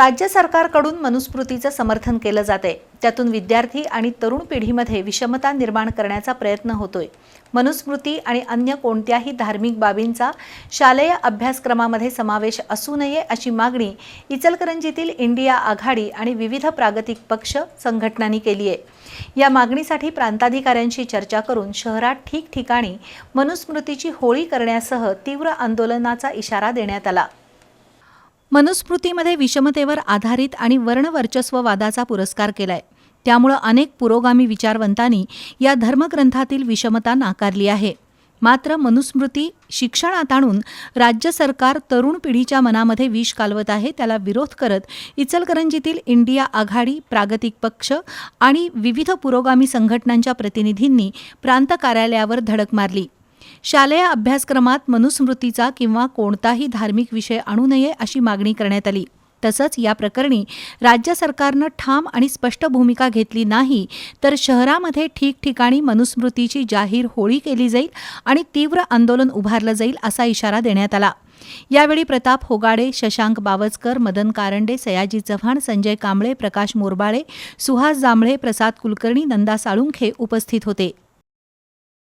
राज्य सरकारकडून मनुस्मृतीचं समर्थन केलं जाते त्यातून विद्यार्थी आणि तरुण पिढीमध्ये विषमता निर्माण करण्याचा प्रयत्न होतोय. मनुस्मृती आणि अन्य कोणत्याही धार्मिक बाबींचा शालेय अभ्यासक्रमामध्ये समावेश असू नये अशी मागणी इचलकरंजीतील इंडिया आघाडी आणि विविध प्रागतिक पक्ष संघटनांनी केली आहे. या मागणीसाठी प्रांताधिकाऱ्यांशी चर्चा करून शहरात ठिकठिकाणी मनुस्मृतीची होळी करण्यासह तीव्र आंदोलनाचा इशारा देण्यात आला. मनुस्मृतीमध्ये विषमतेवर आधारित आणि वर्णवर्चस्ववादाचा पुरस्कार केलाय. त्यामुळं अनेक पुरोगामी विचारवंतांनी या धर्मग्रंथातील विषमता नाकारली आहे. मात्र मनुस्मृती शिक्षणात आणून राज्य सरकार तरुण पिढीच्या मनामध्ये विष कालवत आहे त्याला विरोध करत इचलकरंजीतील इंडिया आघाडी प्रागतिक पक्ष आणि विविध पुरोगामी संघटनांच्या प्रतिनिधींनी प्रांत कार्यालयावर धडक मारली. शालेय अभ्यासक्रमात मनुस्मृतीचा किंवा कोणताही धार्मिक विषय आणू नये अशी मागणी करण्यात आली. तसंच या प्रकरणी राज्य सरकारनं ठाम आणि स्पष्ट भूमिका घेतली नाही तर शहरामध्ये ठिकठिकाणी मनुस्मृतीची जाहीर होळी केली जाईल आणि तीव्र आंदोलन उभारलं जाईल असा इशारा देण्यात आला. यावेळी प्रताप होगाडे शशांक बावचकर मदन कारंडे सयाजी चव्हाण संजय कांबळे प्रकाश मोरबाळे सुहास जांभळे प्रसाद कुलकर्णी नंदा साळुंखे उपस्थित होते.